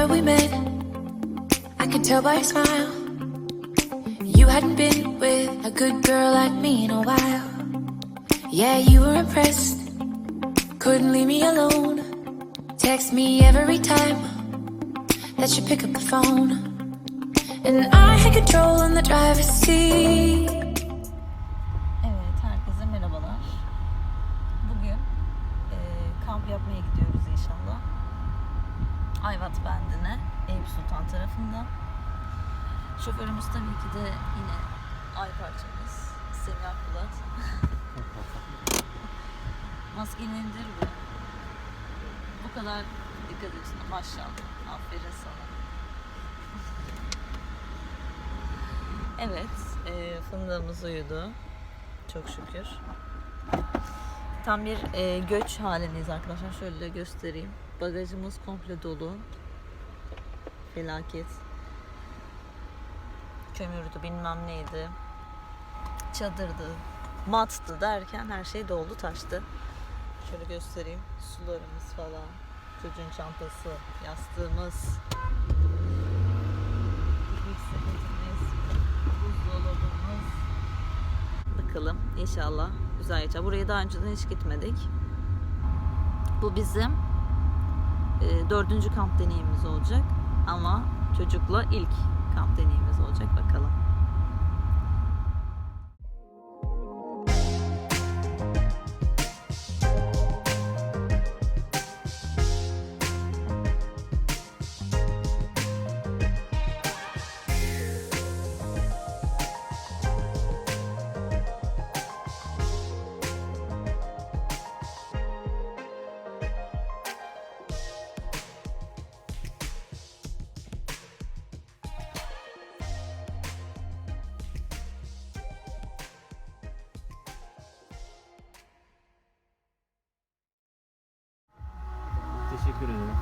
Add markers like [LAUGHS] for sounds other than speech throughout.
Remember we met? I could tell by your smile. You hadn't been with a good girl like me in a while. Yeah, you were impressed. Couldn't leave me alone. Text me every time that you pick up the phone. And I had control in the driver's seat. Evet, merhabalar. Bugün kamp yapmaya gidiyoruz inşallah. Ayvat Bendi'ne, Eyüp Sultan tarafında. Şoförümüz tabii ki de yine ay parçamız, Semih Akbulat. [LAUGHS] Maskeni indir bu. Bu kadar dikkat ediyorsun maşallah. Aferin sana. [LAUGHS] Evet, eee fındığımız uyudu. Çok şükür. Tam bir e, göç halindeyiz arkadaşlar. Şöyle göstereyim. Bagajımız komple dolu. Felaket. Kömürdü bilmem neydi. Çadırdı. Mattı derken her şey doldu taştı. Şöyle göstereyim. Sularımız falan. Çocuğun çantası, yastığımız. Piknik sepetimiz. Buzdolabımız. Bakalım inşallah güzel geçer. Buraya daha önceden hiç gitmedik. Bu bizim e, dördüncü kamp deneyimimiz olacak. Ama çocukla ilk kamp deneyimimiz olacak. Bakalım. Teşekkür ederim.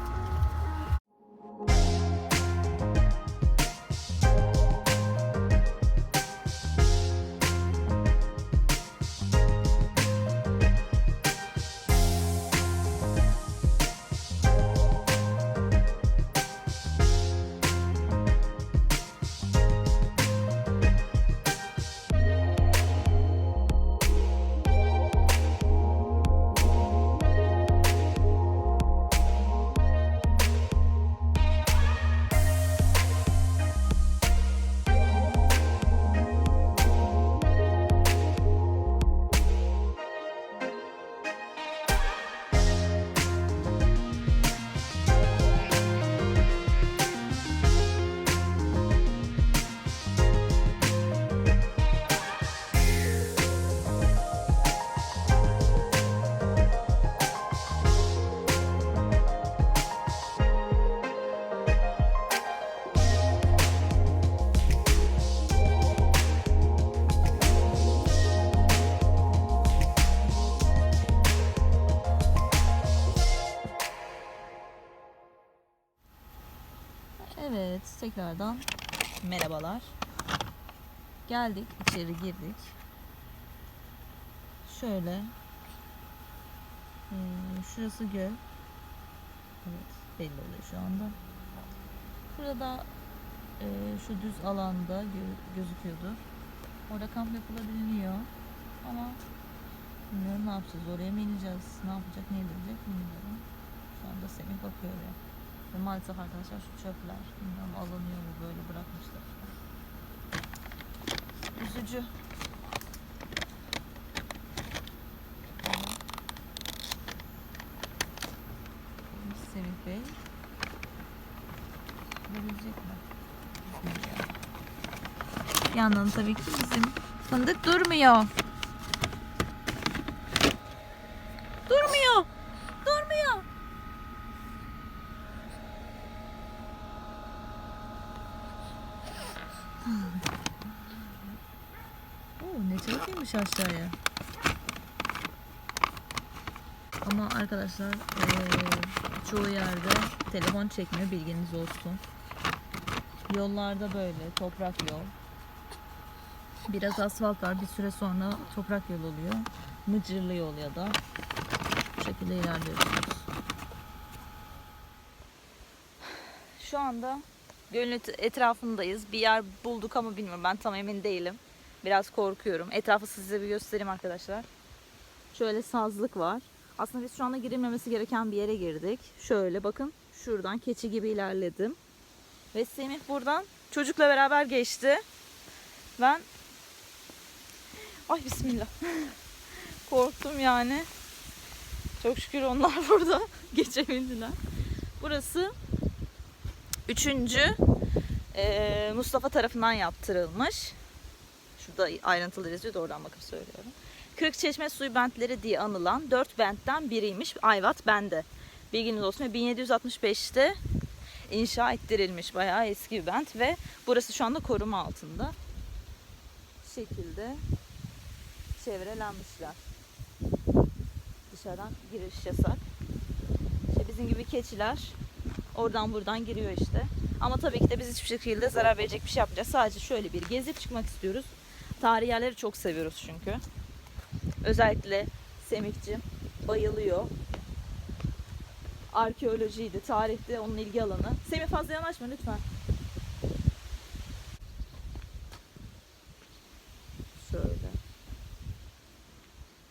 Evet, tekrardan merhabalar. Geldik, içeri girdik. Şöyle. hmm, şurası göl. Evet, belli oluyor şu anda. Burada e, şu düz alanda gö-. Orada kamp yapılabiliyor. Ama bilmiyorum ne yapacağız. Oraya mı ineceğiz? Ne yapacak, ne edilecek bilmiyorum. Şu anda Semih bakıyor ya. Ve maalesef arkadaşlar şu çöpler bilmiyorum alınıyor mu böyle bırakmışlar. Üzücü. Semih Bey. Bulabilecek mi? Yandan tabii ki bizim fındık. Durmuyor. Durmuyor. Oo, inmiş aşağıya. Ama arkadaşlar eee, çoğu yerde telefon çekmiyor bilginiz olsun. Yollarda böyle toprak yol. Biraz asfalt var bir süre sonra toprak yol oluyor. Mıcırlı yol ya da bu şekilde ilerliyorsunuz. Şu anda gölün et- etrafındayız. Bir yer bulduk ama bilmiyorum. Ben tam emin değilim. Biraz korkuyorum. Etrafı size bir göstereyim arkadaşlar. Şöyle sazlık var. Aslında biz şu anda girilmemesi gereken bir yere girdik. Şöyle bakın. Şuradan keçi gibi ilerledim. Ve Semih buradan çocukla beraber geçti. Ben Ay bismillah. [LAUGHS] Korktum yani. Çok şükür onlar [LAUGHS] burada geçebildiler. Burası üçüncü eee, Mustafa tarafından yaptırılmış. Şurada ayrıntılı yazıyor da oradan bakıp söylüyorum. Kırıkçeşme suyu bentleri diye anılan dört bentten biriymiş Ayvat bende. Bilginiz olsun ve 1765'te inşa ettirilmiş bayağı eski bir bent ve burası şu anda koruma altında. Şekilde çevrelenmişler. Dışarıdan giriş yasak. İşte bizim gibi keçiler oradan buradan giriyor işte. Ama tabii ki de biz hiçbir şekilde zarar verecek bir şey yapmayacağız. Sadece şöyle bir gezip çıkmak istiyoruz. Tarihi yerleri çok seviyoruz çünkü. Özellikle Semih'cim bayılıyor. Arkeolojiydi, tarihte onun ilgi alanı. Semih fazla yanaşma lütfen. Şöyle.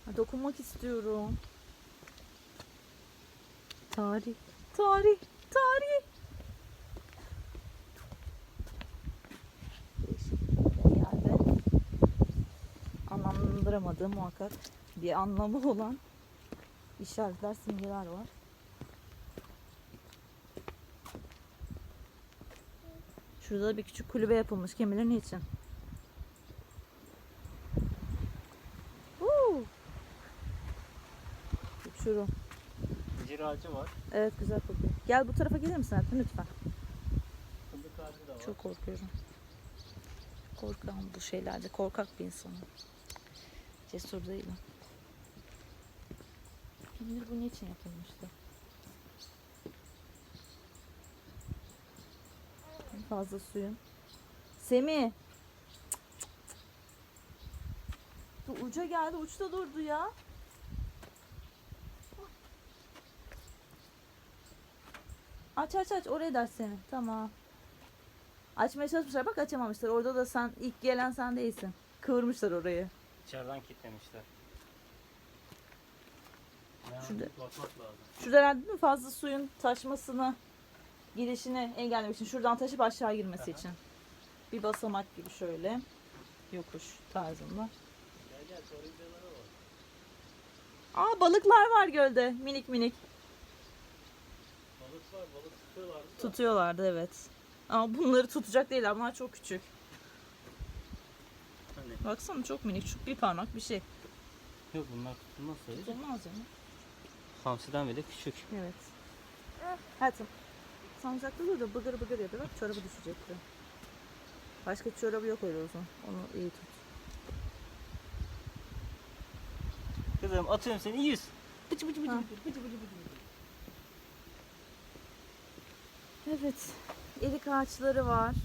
Ha, dokunmak istiyorum. Tarih, tarih, tarih. Değişik bir yerde anlamlandıramadığım muhakkak bir anlamı olan işaretler, simgeler var. Şurada da bir küçük kulübe yapılmış. Kim bilir niçin. Huu. Uçurum. İncir ağacı var. Evet güzel kokuyor. Gel bu tarafa gelir misin Ertan lütfen? Fındık ağacı da var. Çok korkuyorum. Korkağım bu şeylerde. Korkak bir insanım. Cesur değilim. Kim bu niçin yapılmıştı? Fazla suyun. Semih. Dur, uca geldi. Uçta durdu ya. Aç aç aç. Oraya ders seni. Tamam. Açmaya çalışmışlar. Bak açamamışlar. Orada da sen ilk gelen sen değilsin. Kıvırmışlar orayı. İçeriden kilitlemişler. Yani Şurada. bakmak lazım. Şurada herhalde değil mi fazla suyun taşmasını, girişini engellemek için. Şuradan taşıp aşağı girmesi Aha. için. Bir basamak gibi şöyle. Yokuş tarzında. Gel gel. Aa balıklar var gölde. Minik minik. Balık var balık tutuyorlar. da. Tutuyorlardı evet. Ama bunları tutacak değiller. Bunlar çok küçük. Baksana çok minik. Şu bir parmak bir şey. Yok bunlar tutulmaz sayı. Tutulmaz yani. Hamsiden bile küçük. Evet. Hayatım. Dur da bıgır bıgır yapıyor. Bak çorabı düşecekti. Başka çorabı yok öyle uzun. Onu iyi tut. Kızım atıyorum seni yüz. Bıcı bıcı bıcı Ha. bıcı bıcı bıcı bıcı. Evet. Erik ağaçları var.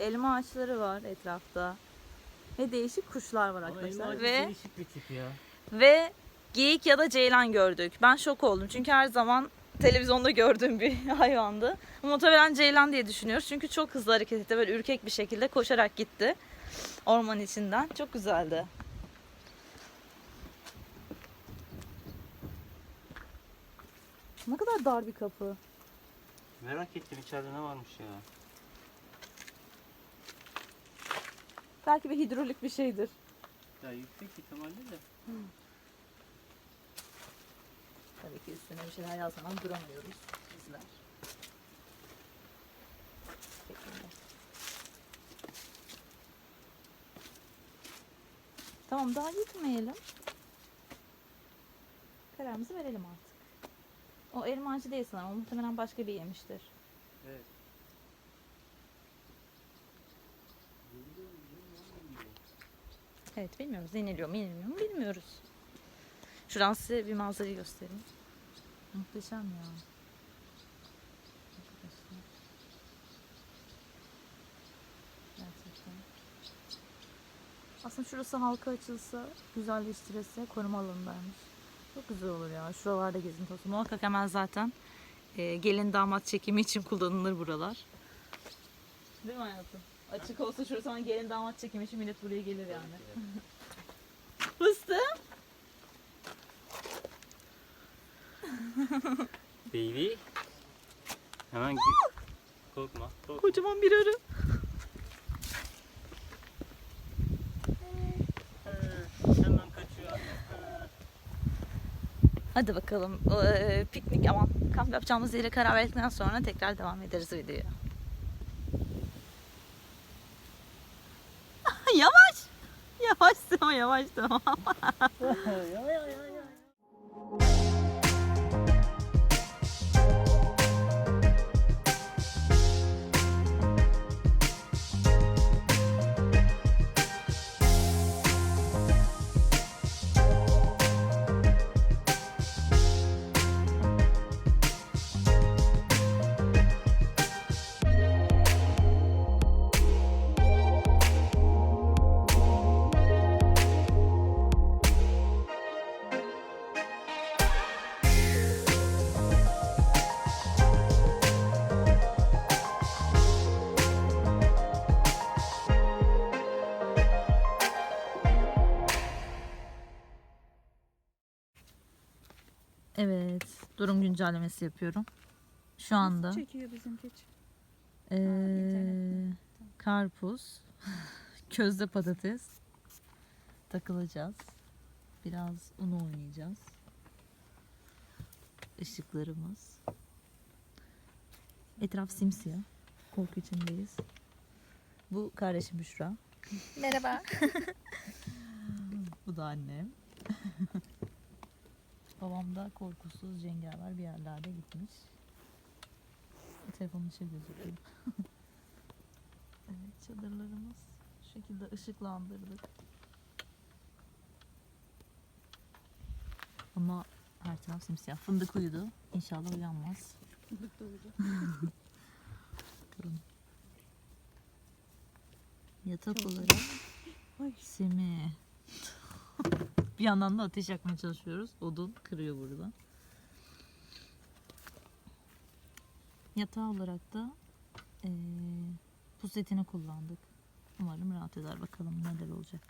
Elma ağaçları var etrafta. Ve değişik kuşlar var arkadaşlar. Ve değişik bir tip ya. ve geyik ya da ceylan gördük. Ben şok oldum. Çünkü her zaman televizyonda gördüğüm bir [LAUGHS] hayvandı. Muhtemelen ceylan diye düşünüyoruz. Çünkü çok hızlı hareket etti. Böyle ürkek bir şekilde koşarak gitti. Orman içinden. Çok güzeldi. Ne kadar dar bir kapı. Merak ettim içeride ne varmış ya. Belki bir hidrolik bir şeydir. Ya yüksek ihtimalle de. Tabii ki üstüne bir şeyler yazmadan duramıyoruz bizler. Tamam daha gitmeyelim. Kararımızı verelim artık. O elma ağacı değil sanırım. O muhtemelen başka bir yemiştir. Evet. Evet bilmiyoruz. Deniliyor mu yeniliyor mu bilmiyoruz. Şuradan size bir manzarayı göstereyim. Muhteşem ya. Aslında şurası halka açılsa, güzelleştirilse koruma alanındaymış. Çok güzel olur ya. Şuralarda gezinti olsun. Muhakkak hemen zaten e, gelin damat çekimi için kullanılır buralar. Değil mi hayatım? Açık olsa şurası zaman gelin damat çekimi için millet buraya gelir yani. [LAUGHS] Fıstığım. Baby. Hemen gü- korkma. korkma. Kocaman bir arı. Hemen kaçıyor. Hadi bakalım. O, e, piknik aman kamp yapacağımız yere karar verdikten sonra tekrar devam ederiz videoya. Yavaş tamam yavaş tamam. Evet, durum güncellemesi yapıyorum. Şu anda Çekiyor bizim keçi. eee, karpuz, [LAUGHS] közde patates takılacağız. Biraz un oynayacağız. Işıklarımız. Etraf simsiyah. Korku içindeyiz. Bu kardeşim Büşra. Merhaba. [LAUGHS] Bu da annem. [LAUGHS] Babam da korkusuz cengaver bir yerlerde gitmiş. Telefonun içi gözüküyor. [LAUGHS] evet çadırlarımız şu şekilde ışıklandırdık. Ama her taraf simsiyah. Fındık uyudu. İnşallah uyanmaz. Bakalım. [LAUGHS] Yatak olarak. Simi. Bir yandan da ateş yakmaya çalışıyoruz. Odun kırıyor burada. Yatağı olarak da eee pusetini kullandık. Umarım rahat eder. Bakalım neler olacak.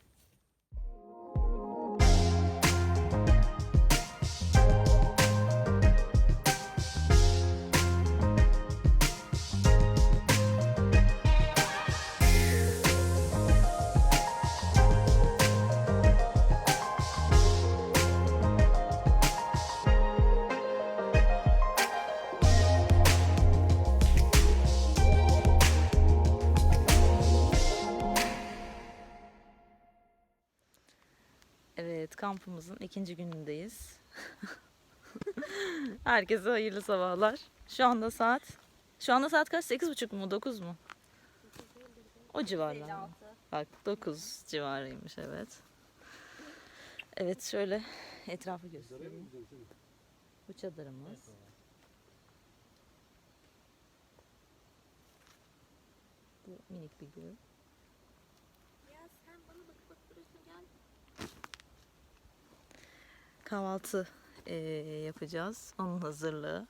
Kampımızın ikinci günündeyiz. [LAUGHS] Herkese hayırlı sabahlar. Şu anda saat şu anda saat kaç? 8.30 mu? 9 mu? O civarlar. Bak 9 civarıymış evet. Evet şöyle etrafı göstereyim. Bu çadırımız. Bu minik bir göl. Kahvaltı eee, yapacağız. Onun hazırlığı.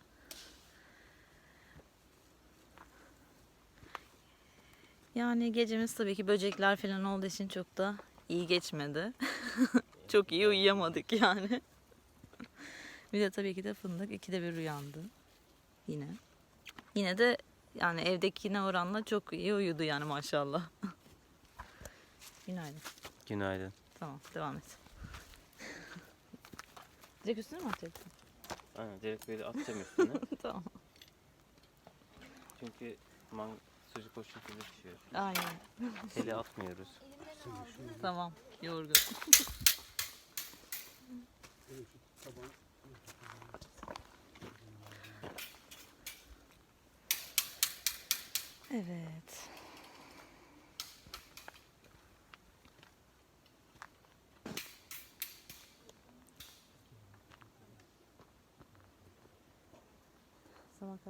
Yani gecemiz tabii ki böcekler falan olduğu için çok da iyi geçmedi. [LAUGHS] çok iyi uyuyamadık yani. bir de tabii ki de fındık ikide bir uyandı. Yine. Yine de yani evdekine oranla çok iyi uyudu yani maşallah. [LAUGHS] Günaydın. Günaydın. Tamam devam et. Direkt üstüne mi atacaksın? Aynen direkt böyle atacağım üstüne. [LAUGHS] tamam. Çünkü man sucuk o şekilde pişiyor. Aynen. Teli atmıyoruz. Tamam. Yorgun. evet.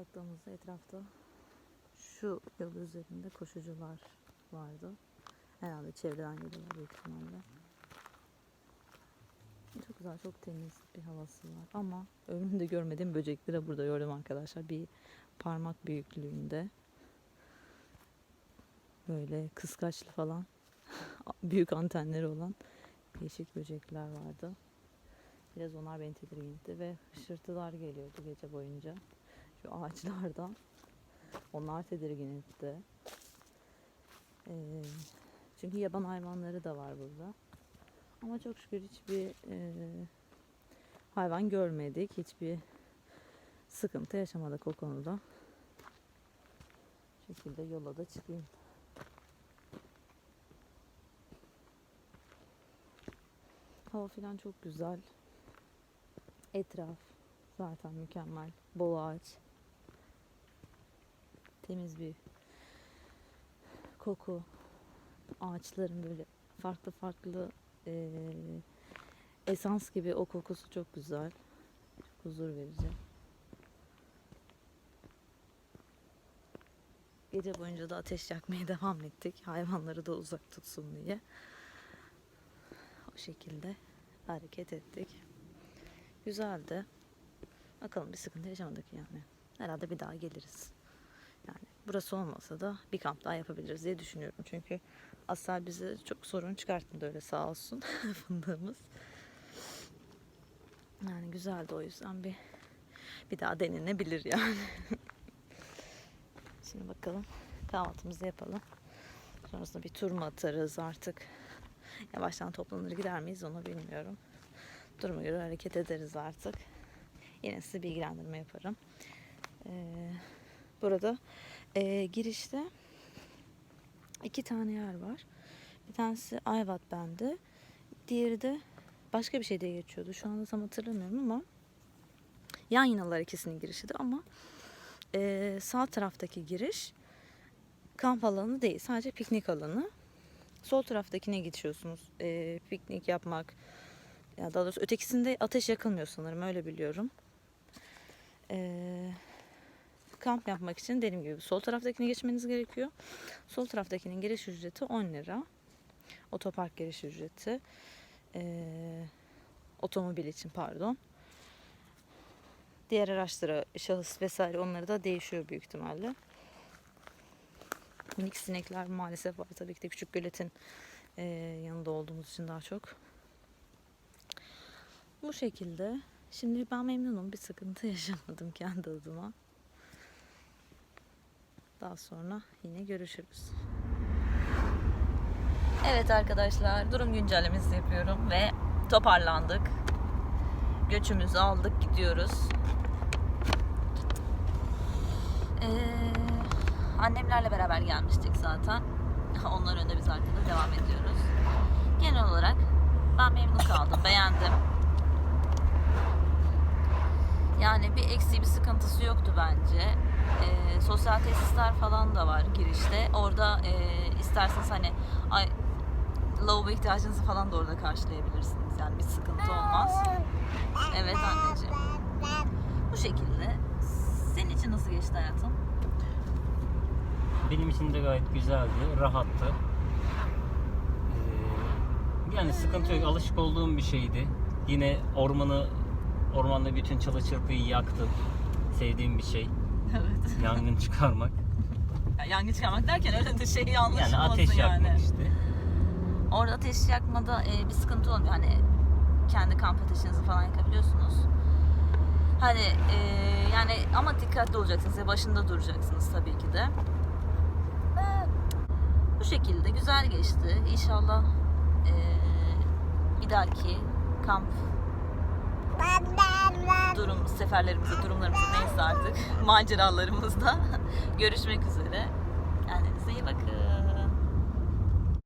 Sabah kalktığımızda etrafta şu yol üzerinde koşucular vardı. Herhalde çevreden geliyorlar büyük ihtimalle. Çok güzel, çok temiz bir havası var. Ama ömrümde görmediğim böcekleri burada gördüm arkadaşlar. Bir parmak büyüklüğünde. Böyle kıskaçlı falan. [LAUGHS] Büyük antenleri olan değişik böcekler vardı. Biraz onlar beni tedirgin etti ve hışırtılar geliyordu gece boyunca. Şu ağaçlardan. Onlar tedirgin etti. Ee, çünkü yaban hayvanları da var burada. Ama çok şükür hiçbir e, hayvan görmedik. Hiçbir sıkıntı yaşamadık o konuda. Bu şekilde yola da çıkayım. Hava falan çok güzel. Etraf zaten mükemmel. Bol ağaç. Temiz bir koku. Ağaçların böyle farklı farklı eee, esans gibi o kokusu çok güzel. Çok huzur verici. Gece boyunca da ateş yakmaya [LAUGHS] devam ettik. Hayvanları da uzak tutsun diye. O şekilde hareket ettik. Güzeldi. Bakalım bir sıkıntı yaşamadık yani. Herhalde bir daha geliriz. Burası olmasa da bir kamp daha yapabiliriz diye düşünüyorum. Çünkü Asel bize çok sorun çıkartmadı öyle sağ olsun [LAUGHS] fındığımız. Yani güzeldi o yüzden bir bir daha denenebilir yani. [LAUGHS] Şimdi bakalım kahvaltımızı yapalım. Sonrasında bir tur mu atarız artık. Yavaştan toplanır gider miyiz onu bilmiyorum. Duruma göre hareket ederiz artık. Yine size bilgilendirme yaparım. Ee, burada e, girişte iki tane yer var. Bir tanesi Ayvat bende. Diğeri de başka bir şey diye geçiyordu. Şu anda tam hatırlamıyorum ama yan yanalar ikisinin girişiydi ama e, sağ taraftaki giriş kamp alanı değil. Sadece piknik alanı. Sol taraftakine geçiyorsunuz. E, piknik yapmak. Ya daha doğrusu ötekisinde ateş yakılmıyor sanırım. Öyle biliyorum. E, kamp yapmak için dediğim gibi sol taraftakine geçmeniz gerekiyor. Sol taraftakinin giriş ücreti 10 lira. Otopark giriş ücreti. Ee, otomobil için pardon. Diğer araçlara, şahıs vesaire onları da değişiyor büyük ihtimalle. Minik sinekler maalesef var tabii ki de küçük göletin e, yanında olduğumuz için daha çok. Bu şekilde. Şimdi ben memnunum. Bir sıkıntı [LAUGHS] yaşamadım kendi adıma. Daha sonra yine görüşürüz. Evet arkadaşlar durum güncellemesi yapıyorum ve toparlandık. Göçümüzü aldık gidiyoruz. Ee, annemlerle beraber gelmiştik zaten. [LAUGHS] Onlar önde biz arkada devam ediyoruz. Genel olarak ben memnun kaldım, beğendim. Yani bir eksiği bir sıkıntısı yoktu bence. Ee, sosyal tesisler falan da var girişte. Orada e, isterseniz hani ay, lavabo ihtiyacınızı falan da orada karşılayabilirsiniz. Yani bir sıkıntı olmaz. Evet anneciğim. Bu şekilde. Senin için nasıl geçti hayatım? Benim için de gayet güzeldi, rahattı. Ee, yani sıkıntı yok, alışık olduğum bir şeydi. Yine ormanı, ormanda bütün çalı çırpıyı yaktım. Sevdiğim bir şey, [LAUGHS] Evet. yangın çıkarmak. Ya, yangın çıkarmak derken öyle de şey yanlış Yani ateş yani. yakmak işte. Orada ateş yakmada e, bir sıkıntı olmuyor. Hani kendi kamp ateşinizi falan yakabiliyorsunuz. Hani e, yani ama dikkatli olacaksınız ve başında duracaksınız tabii ki de. Bu şekilde güzel geçti. İnşallah e, bir dahaki kamp durum seferlerimizde, durumlarımızda neyse artık [LAUGHS] maceralarımızda görüşmek üzere. Kendinize iyi bakın.